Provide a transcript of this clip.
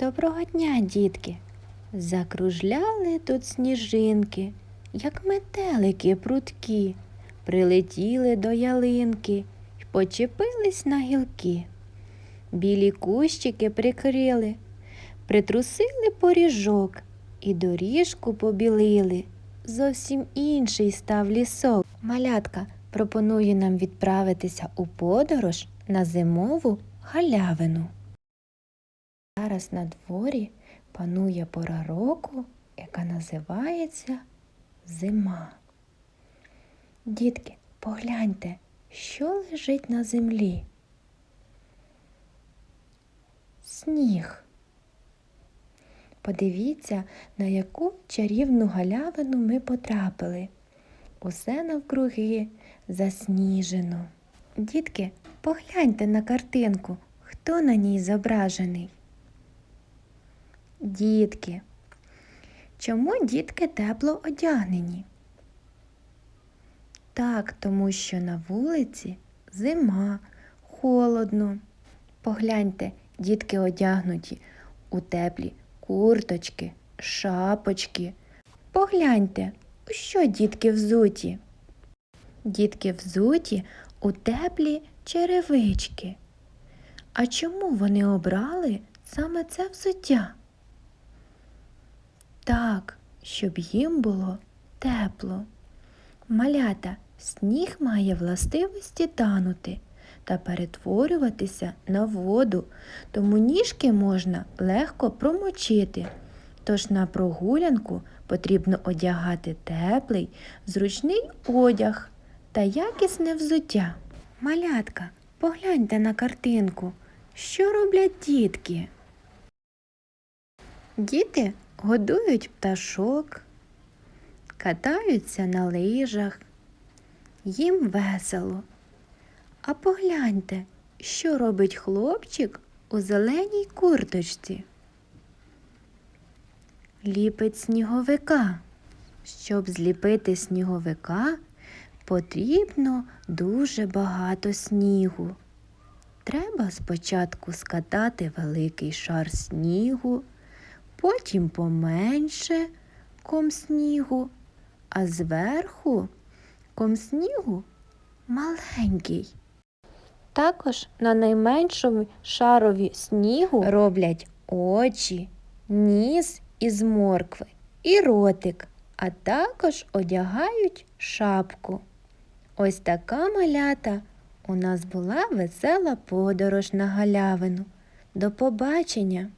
Доброго дня, дітки! Закружляли тут сніжинки, як метелики прудкі, прилетіли до ялинки й почепились на гілки. Білі кущики прикрили, притрусили поріжок і доріжку побілили. Зовсім інший став лісок. Малятка пропонує нам відправитися у подорож на зимову галявину. Зараз на дворі панує пора року, яка називається зима. Дітки, погляньте, що лежить на землі. Сніг. Подивіться, на яку чарівну галявину ми потрапили. Усе навкруги засніжено. Дітки, погляньте на картинку, хто на ній зображений. Дітки. Чому дітки тепло одягнені? Так, тому що на вулиці зима, холодно. Погляньте, дітки одягнуті у теплі курточки, шапочки. Погляньте, у що дітки взуті? Дітки взуті у теплі черевички. А чому вони обрали саме це взуття? Так, щоб їм було тепло. Малята, сніг має властивості танути та перетворюватися на воду, тому ніжки можна легко промочити. Тож на прогулянку потрібно одягати теплий, зручний одяг та якісне взуття. Малятка, погляньте на картинку, що роблять дітки. Діти годують пташок, катаються на лижах, їм весело. А погляньте, що робить хлопчик у зеленій курточці. Ліпить сніговика. Щоб зліпити сніговика, потрібно дуже багато снігу. Треба спочатку скатати великий шар снігу, потім поменше ком снігу, а зверху ком снігу маленький. Також на найменшому шарові снігу роблять очі, ніс із моркви і ротик, а також одягають шапку. Ось така малята у нас була весела подорож на галявину. До побачення!